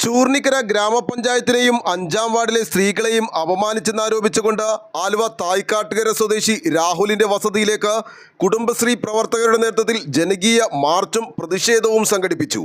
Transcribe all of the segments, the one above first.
ചൂർണിക്കര ഗ്രാമപഞ്ചായത്തിനെയും അഞ്ചാം വാർഡിലെ സ്ത്രീകളെയും അപമാനിച്ചെന്നാരോപിച്ചുകൊണ്ട് ആലുവ തായ്ക്കാട്ടുകര സ്വദേശി രാഹുലിന്റെ വസതിയിലേക്ക് കുടുംബശ്രീ പ്രവർത്തകരുടെ നേതൃത്വത്തിൽ ജനകീയ മാർച്ചും പ്രതിഷേധവും സംഘടിപ്പിച്ചു.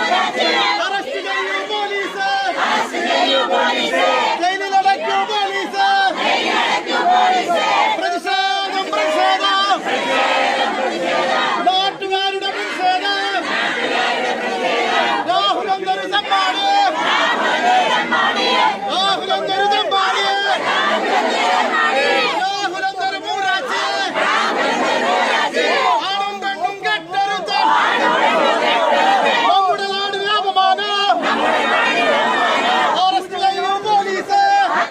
അറസ്റ്റ്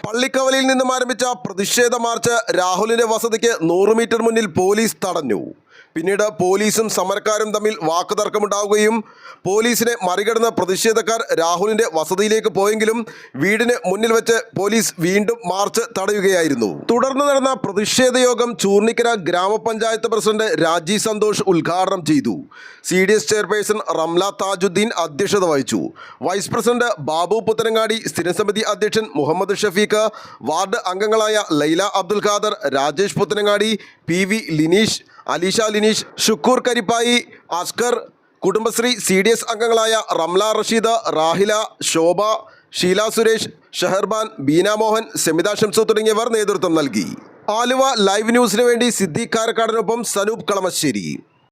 പള്ളിക്കവലയിൽ നിന്നും ആരംഭിച്ച പ്രതിഷേധ മാർച്ച് രാഹുലിന്റെ വസതിക്ക് നൂറ് മീറ്റർ മുന്നിൽ പോലീസ് തടഞ്ഞു. പിന്നീട് പോലീസും സമരക്കാരും തമ്മിൽ വാക്കുതർക്കമുണ്ടാവുകയും പോലീസിനെ മറികടന്ന പ്രതിഷേധക്കാർ രാഹുലിന്റെ വസതിയിലേക്ക് പോയെങ്കിലും വീടിന് മുന്നിൽ വെച്ച് പോലീസ് വീണ്ടും മാർച്ച് തടയുകയായിരുന്നു. തുടർന്ന് നടന്ന പ്രതിഷേധ യോഗം ചൂർണിക്കര ഗ്രാമപഞ്ചായത്ത് പ്രസിഡന്റ് രാജി സന്തോഷ് ഉദ്ഘാടനം ചെയ്തു. C D S chairperson Ramla Thajudheen അധ്യക്ഷത വഹിച്ചു. വൈസ് പ്രസിഡന്റ് ബാബു പുത്തനങ്ങാടി സ്ഥിരസമിതി അധ്യക്ഷൻ മുഹമ്മദ് ഷഫീഖ് വാർഡ് അംഗങ്ങളായ Laila Abdul Khader Rajesh Puthanangadi P V Lineesh Aleesha Lineesh Shukkoor Karippayi Askar Kudumbashree C D S അംഗങ്ങളായ റംല റഷീദ് റാഹില ശോഭ ഷീല സുരേഷ് ഷെഹർബാൻ ബീന മോഹൻ സെമിത ഷംസു തുടങ്ങിയവർ നേതൃത്വം നൽകി. ആലുവ ലൈവ് ന്യൂസിനു വേണ്ടി സിദ്ദീഖ് കാരക്കാടിനൊപ്പം സനൂപ് കളമശ്ശേരി.